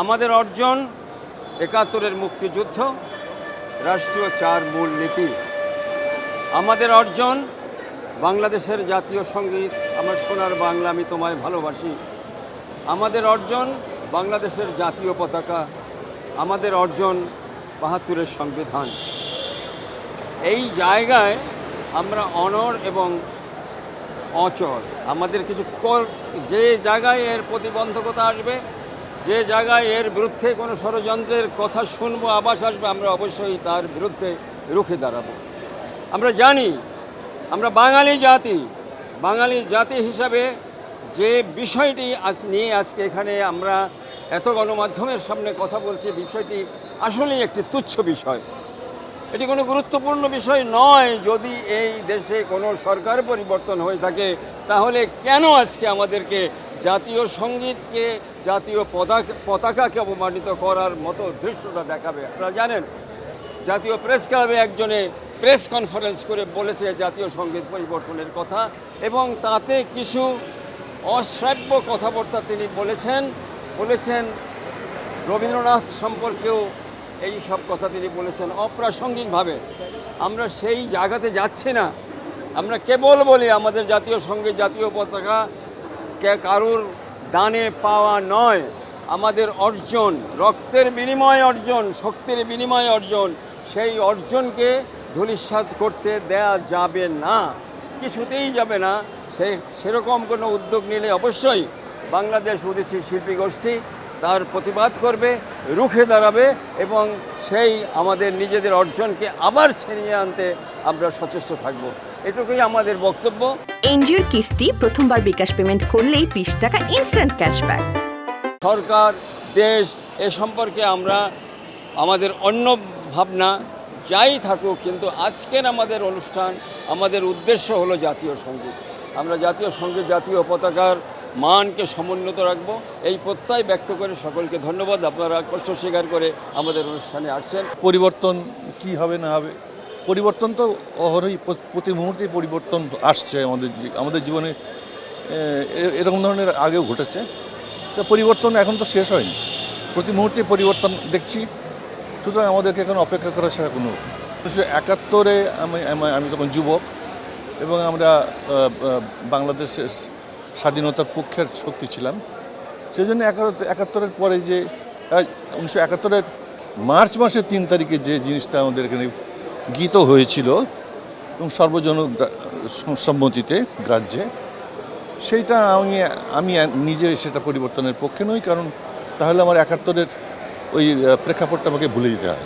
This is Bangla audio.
আমাদের অর্জন একাত্তরের মুক্তিযুদ্ধ, রাষ্ট্রীয় চার মূল নীতি। আমাদের অর্জন বাংলাদেশের জাতীয় সংগীত, আমার সোনার বাংলা আমি তোমায় ভালোবাসি। আমাদের অর্জন বাংলাদেশের জাতীয় পতাকা, আমাদের অর্জন বাহাত্তরের সংবিধান। এই জায়গায় আমরা অনর এবং অচল আমাদের কিছু কর যে জায়গায় এর প্রতিবন্ধকতা আসবে যে জায়গায় এর বিরুদ্ধে কোনো ষড়যন্ত্রের কথা শুনব আবাস আসবে, আমরা অবশ্যই তার বিরুদ্ধে রুখে দাঁড়াবো। আমরা জানি, আমরা বাঙালি জাতি বাঙালি জাতি হিসাবে যে বিষয়টি আজ নিয়ে আজকে এখানে আমরা এত গণমাধ্যমের সামনে কথা বলছি, বিষয়টি আসলেই একটি তুচ্ছ বিষয়। এটি কোনো গুরুত্বপূর্ণ বিষয় নয়। যদি এই দেশে কোনো সরকার পরিবর্তন হয়ে থাকে, তাহলে কেন আজকে আমাদেরকে জাতীয় সঙ্গীতকে, জাতীয় পতাকা, পতাকাকে অপমানিত করার মতো দৃশ্যটা দেখাবে? আপনারা জানেন, জাতীয় প্রেস ক্লাবে একজনে প্রেস কনফারেন্স করে বলেছে জাতীয় সংগীত পরিবর্তনের কথা, এবং তাতে কিছু অশ্রাব্য কথাবার্তা তিনি বলেছেন। বলেছেন, রবীন্দ্রনাথ সম্পর্কেও এই সব কথা তিনি বলেছেন অপ্রাসঙ্গিকভাবে। আমরা সেই জায়গাতে যাচ্ছি না। আমরা কেবল বলি আমাদের জাতীয় সংগীত, জাতীয় পতাকা কারুর দানে পাওয়া নয়। আমাদের অর্জন, রক্তের বিনিময় অর্জন, শক্তির বিনিময় অর্জন, সেই অর্জনকে ধূলিসাৎ করতে দেয়া যাবে না, কিছুতেই যাবে না। সে, সেরকম কোনো উদ্যোগ নিলে অবশ্যই বাংলাদেশ ওডিসি শিল্পী গোষ্ঠী তার প্রতিবাদ করবে রুখে দাঁড়াবে এবং সেই আমাদের নিজেদের অর্জনকে আবার ছিনিয়ে আনতে আমরা সচেষ্ট থাকব। এটুকুই আমাদের বক্তব্য। এনজিওর কিস্তি প্রথমবার বিকাশ পেমেন্ট করলেই বিশ টাকা ইনস্ট্যান্ট ক্যাশব্যাক সরকার দেশ এ সম্পর্কে আমরা আমাদের অন্য ভাবনা যাই থাকুক কিন্তু আজকের আমাদের অনুষ্ঠান আমাদের উদ্দেশ্য হলো জাতীয় সংগীত। আমরা জাতীয় সংগীত জাতীয় পতাকার মানকে সমুন্নত রাখব। এই প্রত্যয় ব্যক্ত করে সকলকে ধন্যবাদ। আপনারা কষ্ট স্বীকার করে আমাদের অনুষ্ঠানে আসছেন। পরিবর্তন কি হবে, না হবে? পরিবর্তন তো অহরই প্রতি মুহূর্তে পরিবর্তন আসছে আমাদের আমাদের জীবনে। এরকম ধরনের আগেও ঘটেছে। তো পরিবর্তন এখন তো শেষ হয়নি। প্রতি মুহূর্তে পরিবর্তন দেখছি। সুতরাং আমাদেরকে এখন অপেক্ষা করা ছাড়া কোনো উনিশশো একাত্তরে আমি, আমি- তখন যুবক এবং আমরা বাংলাদেশের স্বাধীনতার পক্ষের শক্তি ছিলাম। সেই জন্য একাত্তর, একাত্তরের পরে যে উনিশশো একাত্তরের মার্চ মাসের তিন তারিখে যে জিনিসটা আমাদের এখানে গীত হয়েছিল এবং সর্বজন সম্মতিতে গ্রাহ্যে, সেইটা আমি আমি নিজে সেটা পরিবর্তনের পক্ষে নই, কারণ তাহলে আমার একাত্তরের ওই প্রেক্ষাপটটা আমাকে ভুলে যেতে হয়।